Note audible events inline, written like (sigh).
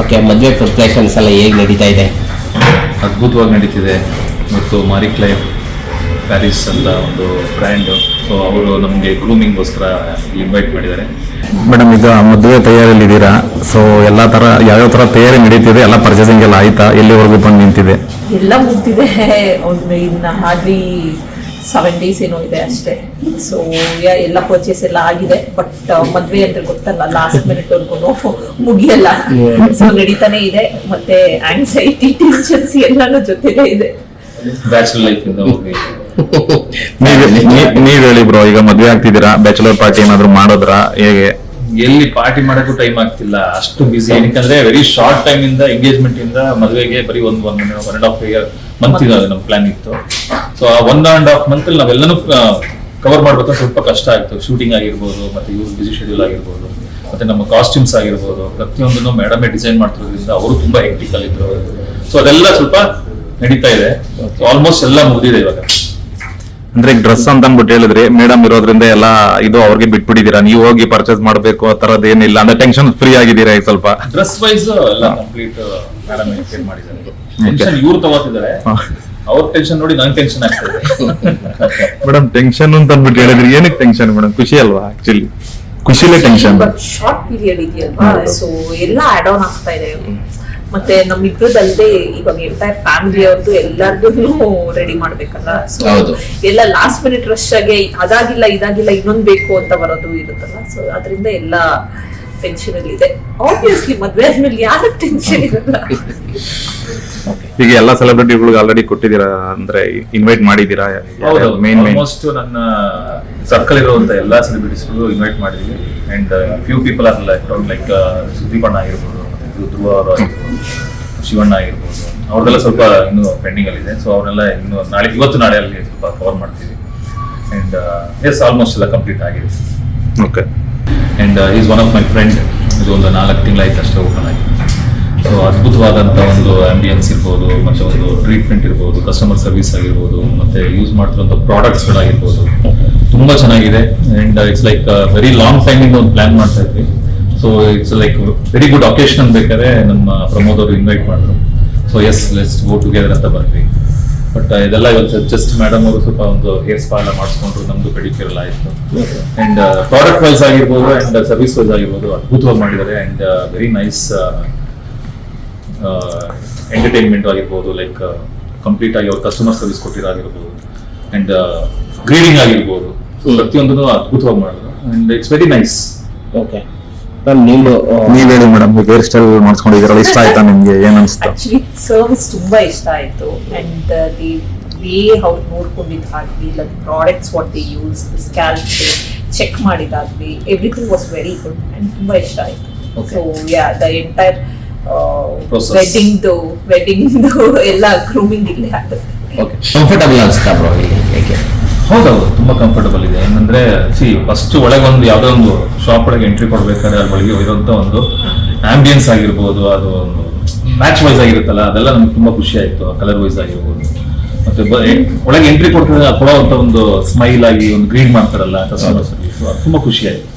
Okay ಮದುವೆ preparations ಎಲ್ಲ ಹೇಗೆ ನಡೀತಾ ಇದೆ? ಅದ್ಭುತವಾಗಿ ನಡೀತಿದೆ. ಮತ್ತು ಮಾರಿ ಕ್ಲೈವ್ ಪ್ಯಾರಿಸ್ ಅಂತ ಒಂದು ಬ್ರ್ಯಾಂಡು ಸೊ ಅವರು ನಮಗೆ ಗ್ರೂಮಿಂಗ್ಗೋಸ್ಕರ ಇನ್ವೈಟ್ ಮಾಡಿದ್ದಾರೆ. ಮೇಡಮ್ ಇದು ಮದುವೆ ತಯಾರಿಯಲ್ಲಿ ಇದ್ದೀರಾ? ಸೊ ಎಲ್ಲ ಥರ ಯಾವ್ಯಾವ ಥರ ತಯಾರಿ ನಡೀತಿದೆ? ಎಲ್ಲ ಪರ್ಚೇಸಿಂಗ್ ಎಲ್ಲ ಆಯ್ತಾ? ಎಲ್ಲಿವರೆಗೂ ಬಂದು ನಿಂತಿದೆ? ಎಲ್ಲ ಮುಗ್ದಿದೆ. (laughs) ಒಂದು ಇನ್ನು ಹಾರ್ಡ್ಲಿ ಸೆವೆನ್ ಡೇಸ್ ಏನೋ ಇದೆ ಅಷ್ಟೇ. ಸೊ ಎಲ್ಲ ಪರ್ಚೇಸ್ ಎಲ್ಲ ಆಗಿದೆ. ಬಟ್ ಮದ್ವೆ ಅಂತ ಗೊತ್ತಲ್ಲ ಲಾಸ್ಟ್ ಮಿನಿಟ್ ವರ್ಗು ಮುಗಿಯಲ್ಲ. ಸೊ ನಡೀತಾನೆ ಇದೆ. ಮತ್ತೆ ಆಂಗ್ಸೈಟಿ ಟೆನ್ಷನ್ಸ್ ಎಲ್ಲಾನು ಜೊತೆಗೆ ಇದೆ. (laughs) ನೀವ್ ಹೇಳಿ ಬ್ರೋ ಈಗ ಮದ್ವೆ ಆಗ್ತಿದ್ದೀರಾ? ಬ್ಯಾಚುಲರ್ ಪಾರ್ಟಿ ಏನಾದ್ರು ಮಾಡೋದ್ರಾ? ಹೇಗೆ? ಎಲ್ಲಿ ಪಾರ್ಟಿ ಮಾಡೋಕ್ಕೂ ಟೈಮ್ ಆಗ್ತಿಲ್ಲ, ಅಷ್ಟು ಬಿಸಿ ಏನಕ್ಕಂದ್ರೆ ವೆರಿ ಶಾರ್ಟ್ ಟೈಮ್ ಇಂದ ಎಂಗೇಜ್ಮೆಂಟ್ ಇಂದ ಮದುವೆಗೆ ಬರೀ ಒಂದು one one and half year month ಇದೆ ನಮ್ಮ ಪ್ಲಾನ್ ಇತ್ತು. ಸೊ ಆ ಒನ್ ಅಂಡ್ ಹಾಫ್ ಮಂತ್ ಅಲ್ಲಿ ನಾವೆಲ್ಲನೂ ಕವರ್ ಮಾಡ್ಬೇಕಂತ ಸ್ವಲ್ಪ ಕಷ್ಟ ಆಯ್ತು. ಶೂಟಿಂಗ್ ಆಗಿರ್ಬೋದು, ಮತ್ತೆ ಇವ್ರ ಬಿಸಿ ಶೆಡ್ಯೂಲ್ ಆಗಿರ್ಬೋದು, ಮತ್ತೆ ನಮ್ಮ ಕಾಸ್ಟ್ಯೂಮ್ಸ್ ಆಗಿರ್ಬೋದು, ಪ್ರತಿಯೊಂದನ್ನು ಮೇಡಮೇ ಡಿಸೈನ್ ಮಾಡ್ತಿರೋದ್ರಿಂದ ಅವರು ತುಂಬಾ ಹೆಕ್ಟಿಕಲ್ ಇದ್ರು. ಸೊ ಅದೆಲ್ಲ ಸ್ವಲ್ಪ ನಡೀತಾ ಇದೆ. ಆಲ್ಮೋಸ್ಟ್ ಎಲ್ಲ ಮುಗಿದಿದೆ ಇವಾಗ. ಅಂದ್ರೆ ಈಗ ಡ್ರೆಸ್ ಅಂತ ಅಂದ್ಬಿಟ್ಟು ಹೇಳಿದ್ರಿ ಮೇಡಮ್ ಇರೋದ್ರಿಂದ ಎಲ್ಲ ಇದು ಅವ್ರಿಗೆ ಬಿಟ್ಬಿಟ್ಟಿದ್ದೀರಾ? ನೀವು ಹೋಗಿ ಪರ್ಚೇಸ್ ಮಾಡಬೇಕು ಆ ತರದ್ ಏನಿಲ್ಲ ಅಂದ್ರೆ ಟೆನ್ಷನ್ ಫ್ರೀ ಆಗಿದ್ದೀರಾ ಈಗ ಸ್ವಲ್ಪ? ಡ್ರೆಸ್ ವೈಸ್ ಎಲ್ಲ ಕಂಪ್ಲೀಟ್ ಮೇಡಮ್ ಎಕ್ಸ್ಪ್ಲೇನ್ ಮಾಡಿದ್ದಾರೆ? ಟೆನ್ಷನ್ ಇವ್ರು ತಗೋತಿದ್ದಾರೆ. ಅವ್ರ ಟೆನ್ಷನ್ ನೋಡಿ ನಂಗೆ ಟೆನ್ಷನ್ ಆಗ್ತದೆ ಮೇಡಮ್ ಟೆನ್ಷನ್ ಅಂತ ಅಂದ್ಬಿಟ್ಟು ಹೇಳಿದ್ರಿ ಏನಕ್ಕೆ ಟೆನ್ಷನ್ ಮೇಡಮ್ ಖುಷಿ ಅಲ್ವಾ ಆಕ್ಚುಲಿ ಖುಷಿಲೇ ಟೆನ್ಷನ್ ಬಟ್ ಶಾರ್ಟ್ ಪೀರಿಯಡ್ ಇದೆಯಲ್ವಾ? ಸೊ ಎಲ್ಲ ಆಡ್ ಆನ್ ಆಗ್ತಾ ಇದೆ. ಮತ್ತೆ ನಮ್ಮಿಬ್ಬರದಲ್ಲದೆ ಇವಾಗ ಎಂಟೈರ್ ಫ್ಯಾಮಿಲಿ ಅವ್ರದ್ದು ಎಲ್ಲಾರ್ಗು ರೆಡಿ ಮಾಡ್ಬೇಕಲ್ಲ. ಸೊ. ಎಲ್ಲ ಲಾಸ್ಟ್ ಮಿನಿಟ್ ರಶ್ ಆಗಿ ಅದಾಗಿಲ್ಲ ಇದಾಗಿಲ್ಲ ಇನ್ನೊಂದ್ ಬೇಕು ಅಂತ ಬರೋದು ಇರುತ್ತಲ್ಲ. ಸೊ ಅದರಿಂದ ಎಲ್ಲ ಟೆನ್ಷನ್ ಅಲ್ಲಿ ಇದೆ. ಆಬ್ವಿಯಸ್ಲಿ ಮದ್ವೆ ಆದ್ಮೇಲೆ ಯಾರು ಟೆನ್ಷನ್ ಇರಲ್ಲ. ಈಗ ಎಲ್ಲ ಸೆಲೆಬ್ರಿಟಿಗಳಿಗೆ ಆಲ್ರೆಡಿ ಕೊಟ್ಟಿದ್ದೀರಾ? ಅಂದ್ರೆ ಇನ್ವೈಟ್ ಮಾಡಿದ್ದೀರಾ? ಹೌದು. ಮೇನ್ ಮೇನ್ ಆಲ್ಮೋಸ್ಟ್ ನನ್ನ ಸರ್ಕಲ್ ಇರುವಂತ ಎಲ್ಲಾ ಸೆಲೆಬ್ರಿಟೀಸ್ಗಳು ಇನ್ವೈಟ್ ಮಾಡಿದೀವಿ. And few people are like like Sudeep ಅಣ್ಣ ಆಗಿರ್ಬೋದು ಮತ್ತೆ ಧ್ರುವ ಅವರು ಆಗಿರ್ಬೋದು ಶಿವಣ್ಣ ಆಗಿರ್ಬೋದು ಅವ್ರದೆಲ್ಲ ಸ್ವಲ್ಪ ಇನ್ನು ಪೆಂಡಿಂಗ್ ಅಲ್ಲಿ ಇದೆ. ಸೊ ಅವರೆಲ್ಲ ಇನ್ನು ನಾಳೆ ಇವತ್ತು ನಾಳೆ ಅಲ್ಲಿ ಸ್ವಲ್ಪ ಕವರ್ ಮಾಡ್ತೀವಿ. ಅಂಡ್ ಎಸ್ ಆಲ್ಮೋಸ್ಟ್ ಎಲ್ಲ ಕಂಪ್ಲೀಟ್ ಆಗಿದೆ. Okay and is one of my friend ಇದು ಒಂದು ನಾಲ್ಕು ತಿಂಗಳಾಯ್ತು ಅಷ್ಟೇ ಓಪನ್ ಆಗಿ ಸೊ ಅದ್ಭುತವಾದಂಥ ಒಂದು ಆಂಬಿಯನ್ಸ್ ಇರ್ಬೋದು ಮತ್ತು ಒಂದು ಟ್ರೀಟ್ಮೆಂಟ್ ಇರ್ಬೋದು ಕಸ್ಟಮರ್ ಸರ್ವಿಸ್ ಆಗಿರ್ಬೋದು ಮತ್ತೆ ಯೂಸ್ ಮಾಡ್ತಿರೋಂಥ ಪ್ರಾಡಕ್ಟ್ಸ್ಗಳಾಗಿರ್ಬೋದು ತುಂಬಾ ಚೆನ್ನಾಗಿದೆ. And it's like very long ಟೈಮಿಂದ ಒಂದು ಪ್ಲಾನ್ ಮಾಡ್ತಾ ಇದ್ವಿ. So it's like very good occasion ಬೇಕಾದ್ರೆ ನಮ್ಮ ಪ್ರಮೋದ್ ಅವರು ಇನ್ವೈಟ್ ಮಾಡಿದ್ರು so yes let's go together ಅಂತ ಬಂದ್ವಿ. ಬಟ್ ಇದೆಲ್ಲ ಇವತ್ತು ಜಸ್ಟ್ ಮೇಡಮ್ ಅವರು ಸ್ವಲ್ಪ ಒಂದು ಹೇರ್ ಸ್ಪಾ ಎಲ್ಲ ಮಾಡಿಸ್ಕೊಂಡ್ರು. ನಮ್ದು ಪೆಡಿಕ್ಯೂರ್ ಎಲ್ಲ ಆಯ್ತು. ಅಂಡ್ ಪ್ರಾಡಕ್ಟ್ ವೈಸ್ ಆಗಿರ್ಬೋದು ಅಂಡ್ ಸರ್ವಿಸ್ ವೈಸ್ ಆಗಿರ್ಬೋದು ಅದ್ಭುತವಾಗಿ ಮಾಡಿದ್ದಾರೆ. ಅಂಡ್ ವೆರಿ ನೈಸ್ ಎಂಟರ್ಟೈನ್ಮೆಂಟ್ ಆಗಿರ್ಬೋದು ಲೈಕ್ ಕಂಪ್ಲೀಟ್ ಆಗಿ ಅವ್ರ ಕಸ್ಟಮರ್ ಸರ್ವಿಸ್ ಕೊಟ್ಟಿರೋದಿರ್ಬೋದು ಅಂಡ್ ಗ್ರೀಡಿಂಗ್ ಆಗಿರ್ಬೋದು. ಸೊ ಪ್ರತಿಯೊಂದನ್ನು ಅದ್ಭುತವಾಗಿ ಮಾಡಿದ್ರು. And it's very nice okay ನೀವು ನೀವ್ ಹೇಳಿ ಮೇಡಮ್ ಹೇರ್ ಸ್ಟೈಲ್ ಮಾಡಿಸ್ಕೊಂಡಿದ್ದೀರಲ್ಲ ಇಷ್ಟ ಆಯ್ತಾ ನಿಮ್ಗೆ ಏನ್ ಅನ್ಸ್ತಾ? ಆಕ್ಚುಲಿ ಸರ್ವಿಸ್ ತುಂಬಾ ಇಷ್ಟ ಆಯ್ತು. ಅಂಡ್ ದಿ ವೇ ಅವ್ರು ನೋಡ್ಕೊಂಡಿದ್ದಾಗ್ಲಿ ಇಲ್ಲ products what they use scalp check ಮಾಡಿದಾಗ್ಲಿ everything was very good and ತುಂಬಾ ಇಷ್ಟ ಆಯ್ತು. So yeah the entire. ವೆಡ್ಡಿಂಗ್ದು ವೆಡ್ಡಿಂಗ್ದು ಎಲ್ಲ ಗ್ರೂಮಿಂಗ್ ಇಲ್ಲೇ ಆಗುತ್ತೆ ಓಕೆ ಕಂಫರ್ಟಬಲ್ ಅನ್ಸ್ತಾ ಬ್ರೋ ಹೇಗೆ? ಹೌದೌದು ತುಂಬಾ ಕಂಫರ್ಟಬಲ್ ಇದೆ. ಏನಂದ್ರೆ ಸಿ ಫಸ್ಟ್ ಒಳಗೆ ಒಂದು ಯಾವ್ದೋ ಒಂದು ಶಾಪ್ ಒಳಗೆ ಎಂಟ್ರಿ ಕೊಡ್ಬೇಕಾದ್ರೆ ಅದ್ರ ಒಳಗೆ ಇರುವಂತ ಒಂದು ಆಂಬಿಯನ್ಸ್ ಆಗಿರ್ಬೋದು, ಅದು ಒಂದು ಮ್ಯಾಚ್ ವೈಸ್ ಆಗಿರುತ್ತಲ್ಲ, ಅದೆಲ್ಲ ನಮ್ಗೆ ತುಂಬಾ ಖುಷಿ ಆಯ್ತು ಕಲರ್ ವೈಸ್ ಆಗಿರ್ಬೋದು. ಮತ್ತೆ ಒಳಗೆ ಎಂಟ್ರಿ ಕೊಡ್ತಾರೆ ಅಂತ ಒಂದು ಸ್ಮೈಲ್ ಆಗಿ, ಒಂದು ಗ್ರೀನ್ ಮಾಡ್ತಾರಲ್ಲ ತುಂಬಾ ಖುಷಿ ಆಯ್ತು.